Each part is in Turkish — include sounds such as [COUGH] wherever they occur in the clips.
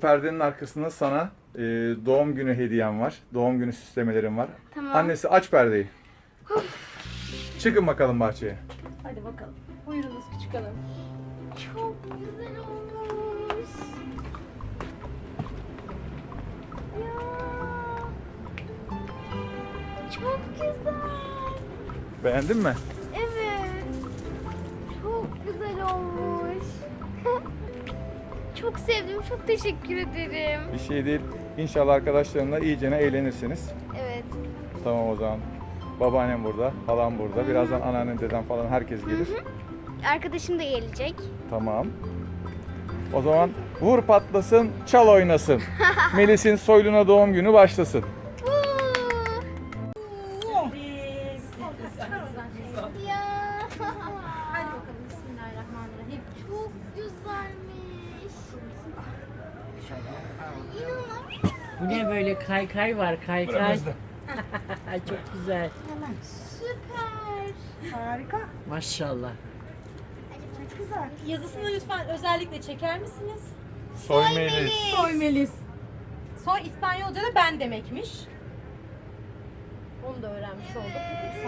perdenin arkasında sana e, doğum günü hediyem var. Doğum günü süslemelerim var. Tamam. Annesi aç perdeyi. Çıkın bakalım bahçeye. Hadi bakalım. Buyurunuz küçük hanım. Çok güzel olmuş. Ya. Çok güzel. Beğendin mi? Evet. Çok güzel olmuş. [LAUGHS] Çok sevdim. Çok teşekkür ederim. Bir şey değil. İnşallah arkadaşlarınla iyicene eğlenirsiniz. Evet. Tamam o zaman. Babaannem burada, halam burada. Birazdan anneannem, dedem falan herkes gelir. Arkadaşım da gelecek. Tamam. O zaman vur patlasın, çal oynasın. [LAUGHS] Melis'in soyluna doğum günü başlasın. Kaykay var kaykay. [LAUGHS] Çok güzel. Süper. Harika. Maşallah. Çok güzel. Yazısını lütfen özellikle çeker misiniz? Soy Melis. Soy Melis. Soy İspanyolca'da ben demekmiş. Onu da öğrenmiş olduk.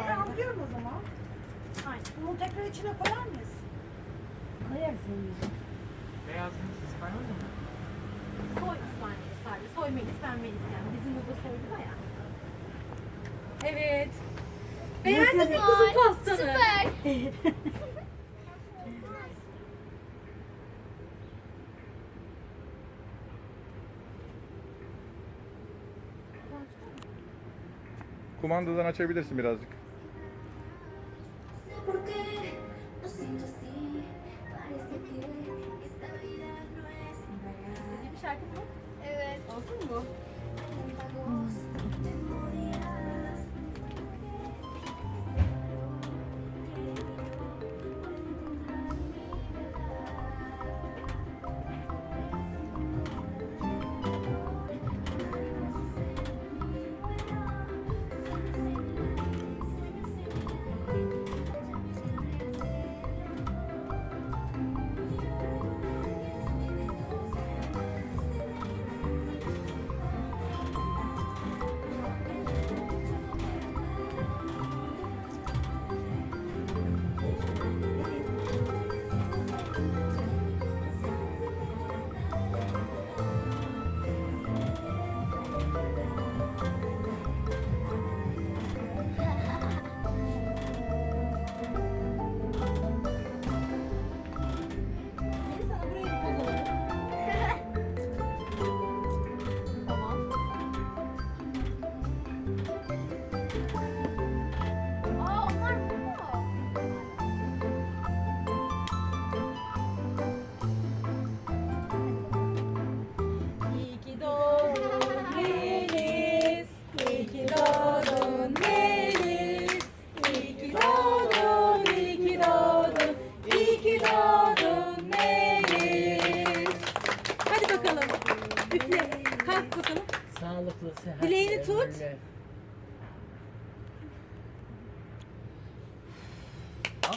Ben anlıyorum o zaman. Aynen. Bunu tekrar içine koyar mıyız? Soy İspanyolca sadece. Soy Melis, ben Melis yani. Bizim burada soylu ya. Evet. Beğendin mi kızım pastanı? Süper. Kumandadan açabilirsin birazcık.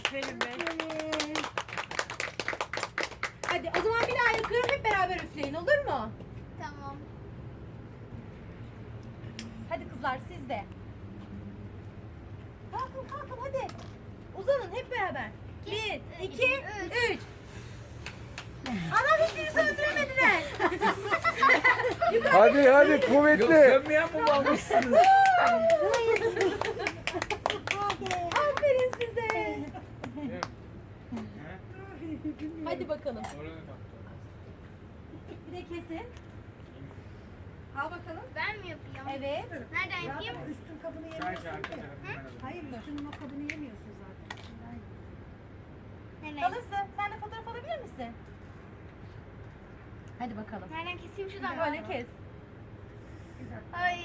Aferin be. Hadi o zaman bir daha yakıyorum hep beraber üfleyin olur mu? Tamam. Hadi kızlar siz de. Kalkın kalkın hadi. Uzanın hep beraber. Bir, iki, üç. Anam hiçbiri söndüremediler. Hadi hadi kuvvetli. Sönmeyen mum [LAUGHS] almışsınız. Aferin size. Hadi bakalım. Bir de kesin. Al bakalım. Ben mi yapayım? Evet. Nereden yapayım? Üstün kabını yemiyorsun ki. Üstünün o kabını yemiyorsun zaten. Nereden? Kalırsa sen de fotoğraf alabilir misin? Hadi bakalım. Nereden keseyim şuradan? Böyle kes. Ay.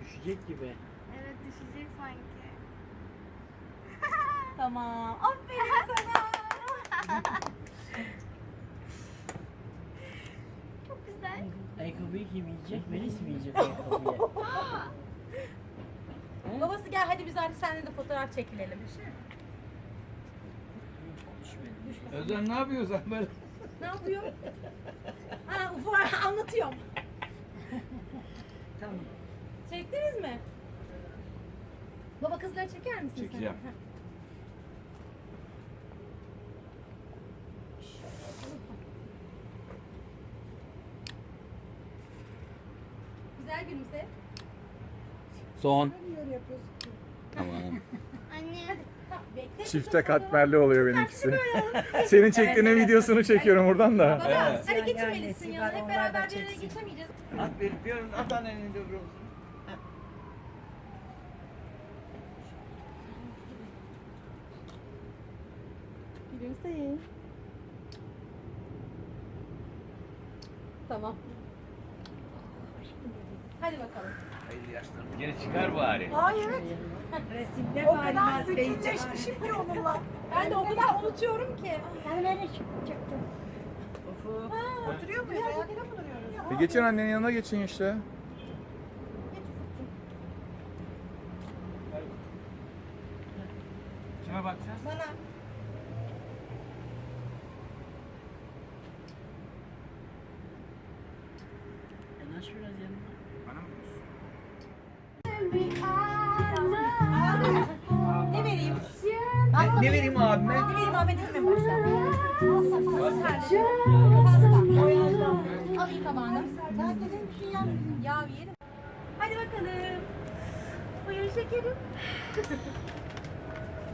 Düşecek gibi. Evet düşecek sanki. Tamam. Aferin sana. [LAUGHS] Güzel. Ayakkabıyı kim yiyecek? Melis mi yiyecek [LAUGHS] ayakkabıyı? Babası gel hadi biz artık seninle de fotoğraf çekilelim. Düşme Özlem ne yapıyorsun sen böyle? Ne yapıyor? Ha ufu anlatıyorum. Tamam. Çektiniz mi? Baba kızları çeker misin Çekeceğim. sen? Heh. Güzel gülümse. Son. Tamam. [LAUGHS] Anne. Bekle. Çifte katmerli oluyor benimkisi. [LAUGHS] Senin çektiğinin videosunu çekiyorum buradan da. Baba Evet. hadi annesi ya. Hep beraber bir yere geçemeyeceğiz. At verip diyorum at annenin olsun. Gülümseyin. Tamam. Hadi bakalım. Hayırlı yaşlar. Geri çıkar bari. Ay evet. Resimde O kadar bütünleşmişim ki onunla. Ben de o kadar unutuyorum ki. Ufu. Oturuyor muyuz? Ayakta mı duruyoruz? E geçin annenin yanına geçin işte. Kime bakacağız? Bana. Ne, ne vereyim abime? Ne vereyim Ahmet'e mi başla? Pasta. Alayım tabağını. Ya yiyelim. Hadi bakalım. Buyur şekerim. [LAUGHS]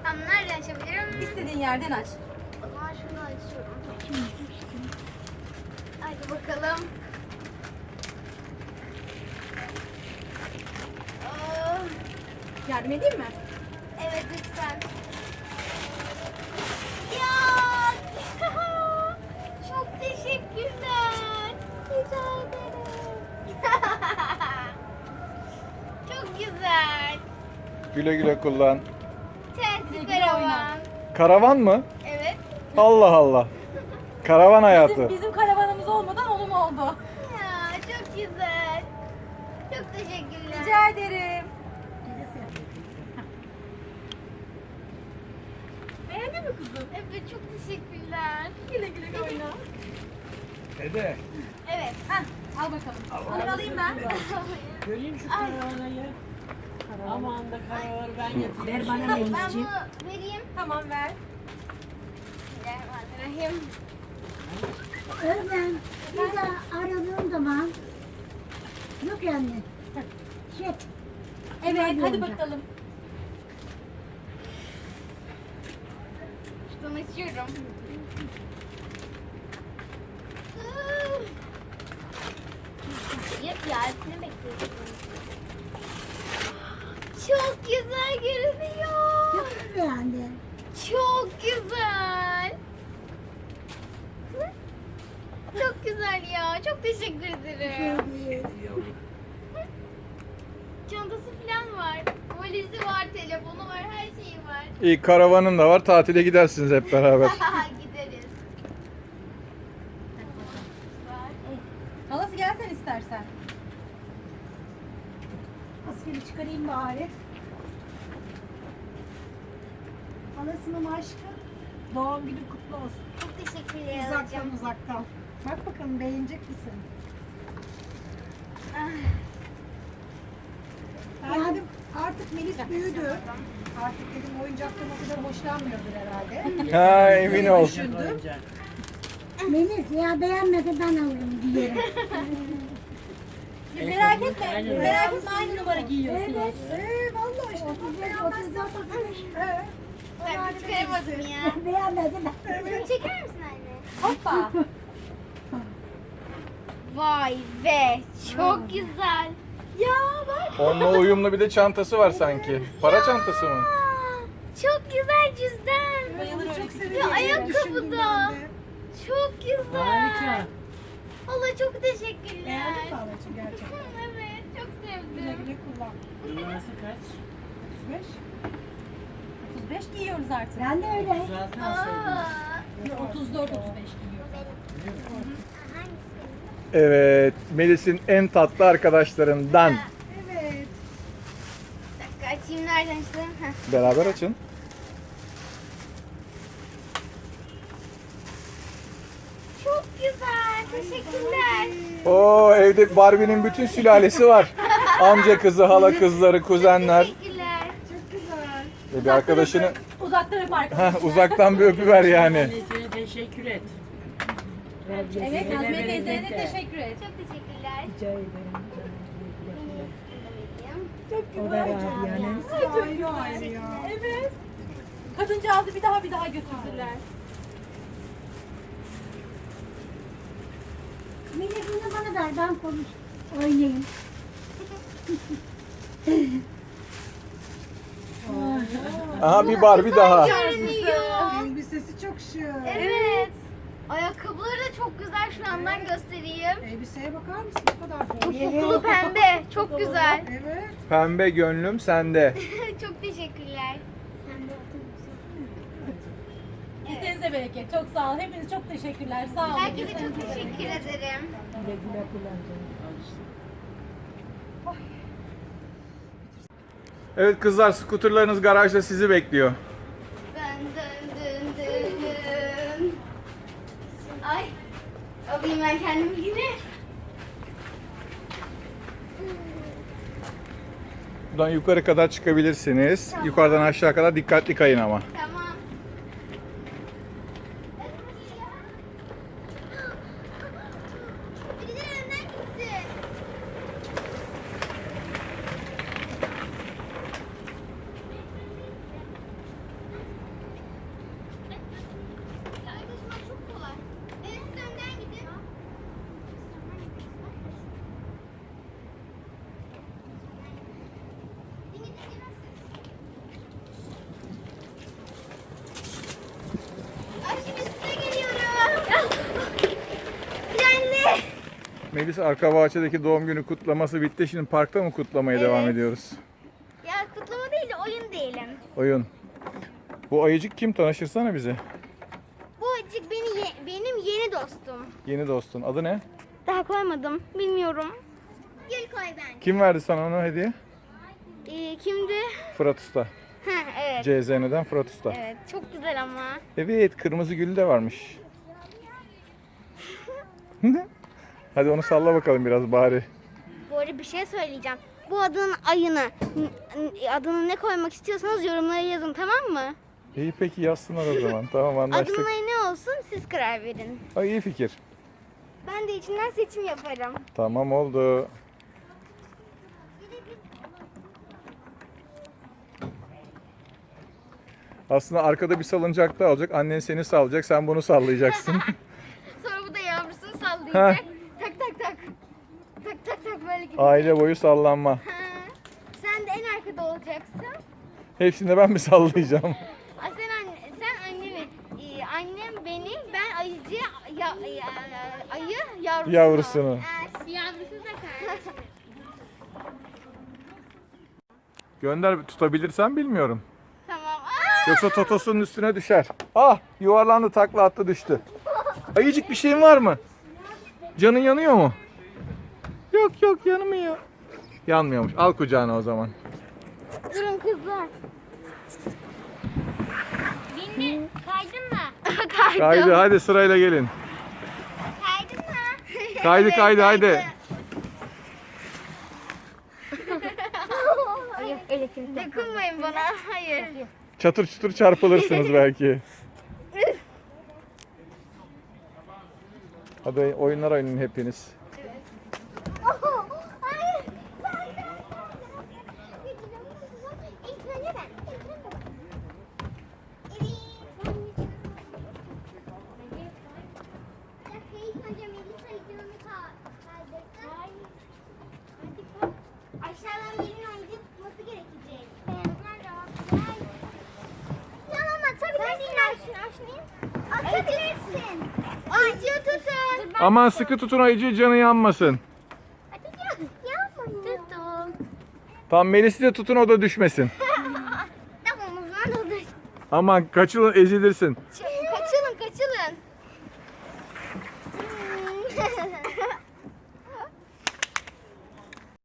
Tamam nereden açabilirim? İstediğin yerden aç. O zaman şunu açıyorum. Hadi bakalım. Yardım edeyim mi? evet lütfen. Ya! Çok teşekkürler. Rica ederim. Çok güzel. Güle güle kullan. Güle karavan. oyna. Karavan mı? Evet. Allah Allah. Karavan hayatı. Bizim, bizim karavanımız olmadan onun oldu. Ya çok güzel. Çok teşekkürler. Rica ederim. Beğendin mi kızım? Evet çok teşekkürler. Güle güle oyna. Dede. Evet. Heh, al bakalım. Onu alayım ben. [LAUGHS] Göreyim şu karavanayı. Aman da karavanı ben yapayım. Ver bana ben bunu vereyim. Tamam ver. Bismillahirrahmanirrahim. Özlem, bir daha aradığım zaman yok yani. Şey, Evet hadi bakalım. Şuradan açıyorum. Yap ya, seni bekliyorum. Çok güzel görünüyor. çok beğendin? Çok güzel. Çok güzel ya. Çok teşekkür ederim. Çantası falan var. Valizi var, telefonu var, her şeyi var. İyi karavanın da var. Tatile gidersiniz hep beraber. [LAUGHS] Gideriz. Halası gelsen istersen. Maskeni çıkarayım bari. Halasının aşkı. Doğum günü kutlu olsun. Çok teşekkürler Uzaktan hocam. uzaktan. Bak bakalım beğenecek misin? Ah, Ben dedim artık Melis büyüdü. Artık dedim oyuncaktan o kadar hoşlanmıyordur herhalde. ha emin ol. Düşündüm. Melis ya beğenmedi ben alırım. Siz merak etme. Aynen. Merak etme aynı numara giyiyorsunuz. Ee, vallahi işte bak beğenmezsen. Ee, ben çıkaramadım ya. [LAUGHS] beğenmedi ben. Şunu çeker misin anne? Hoppa. [LAUGHS] Vay be, çok güzel. Onunla uyumlu bir de çantası var sanki. Para çantası mı? Çok güzel cüzdan. Bayılır öyle Çok. Ya ayakkabı da. Çok güzel. Harika. Allah çok teşekkürler. Beğendin mi halacığım gerçekten? [LAUGHS] Evet, çok Güle sevdim. güle kullan. Numarası kaç? 35. 35 giyiyoruz artık. Ben de öyle. 36 alsaydın. Aa, 34 35 giyiyoruz. Evet. Melis'in en tatlı arkadaşlarından nereden açalım? Beraber açın. Çok güzel. Teşekkürler. Oo evde Barbie'nin bütün sülalesi var. Amca kızı, hala kızları, kuzenler. Teşekkürler. Çok güzel. E, bir arkadaşını Uzaktan öp arkadaşlar. Uzaktan bir öpüver yani. Teşekkür et. Evet Nazmiye teyzeye de teşekkür et. Çok teşekkürler. Rica ederim. Bebeğim. O da Rabia'nın. Ayrı ayrı ya. Evet. Kadıncağızı bir daha bir daha götürdüler. Melih bunu bana ver ben konuş oynayayım. Aha bir Barbie daha. Elbisesi çok şık. Evet. Ayakkabıları da çok güzel şu andan göstereyim. Elbiseye bakar mısın? Ne kadar Çok kokulu pembe. Çok güzel. Evet. Pembe gönlüm sende. [LAUGHS] çok teşekkürler. Kesenize bereket. Çok sağ olun. Hepiniz çok teşekkürler. Sağ olun. Herkese çok teşekkür ederim. Evet kızlar skuterlarınız garajda sizi bekliyor. Dın dın dın dın dın. Ay. Alayım ben kendimi Buradan yukarı kadar çıkabilirsiniz. Yukarıdan aşağı kadar dikkatli kayın ama. Tamam. Birileri önden gitsin. Ya taşımak çok kolay. Evet siz önden gidin. Gidin gidin gidin siz. Ay şimdi üstüne geliyorum. Trenli. Melis arka bahçedeki doğum günü kutlaması bitti. Şimdi parkta mı kutlamaya devam Evet. ediyoruz? Ya kutlama değil de oyun diyelim. Oyun. Bu ayıcık kim tanışırsana bize. Bu acık beni ye- benim yeni dostum. Yeni dostun. Adı ne? Daha koymadım. Bilmiyorum. Gül koy ben. Kim verdi sana onu hediye? Ee, kimdi? Fırat Usta. Ha evet. CZN'den Fırat Usta. Evet çok güzel ama. Evet kırmızı gül de varmış. [LAUGHS] Hadi onu salla bakalım biraz bari. Bu arada bir şey söyleyeceğim. Bu adının ayını, adını ne koymak istiyorsanız yorumlara yazın tamam mı? İyi peki yazsınlar o zaman. Tamam [LAUGHS] anlaştık. Adının ayı ne olsun siz karar verin. Ay iyi fikir. Ben de içinden seçim yaparım. Tamam oldu. Aslında arkada bir salıncak da olacak. Annen seni sallayacak. Sen bunu sallayacaksın. [LAUGHS] Sonra bu da yavrusunu sallayacak. Aile boyu sallanma. Ha. Sen de en arkada olacaksın. Hepsini ben mi sallayacağım? [LAUGHS] Ay sen anne, sen annemi, e, annem beni, ben ayıcı, ya, ya, ayı yavrusunu. Yavrusunu. Evet, yavrusu da kardeşim. Gönder tutabilirsen bilmiyorum. tamam. Aa! Yoksa totosunun üstüne düşer. Ah yuvarlandı takla attı düştü. Ayıcık bir şeyin var mı? Canın yanıyor mu? Yok yok yanmıyor. Yanmıyormuş. Al kucağına o zaman. Durun kızlar. Bindin, kaydın mı? [LAUGHS] Kaydım. Kaydı hadi sırayla gelin. Kaydın mı? Kaydı kaydı haydi. Dokunmayın bana, hayır. Çatır çutur çarpılırsınız belki. [LAUGHS] Hadi oyunlar oynayın hepiniz. Aman sıkı tutun ayıcı canı yanmasın. Tam Melis'i de tutun o da düşmesin. [LAUGHS] Aman kaçılın ezilirsin. Şöyle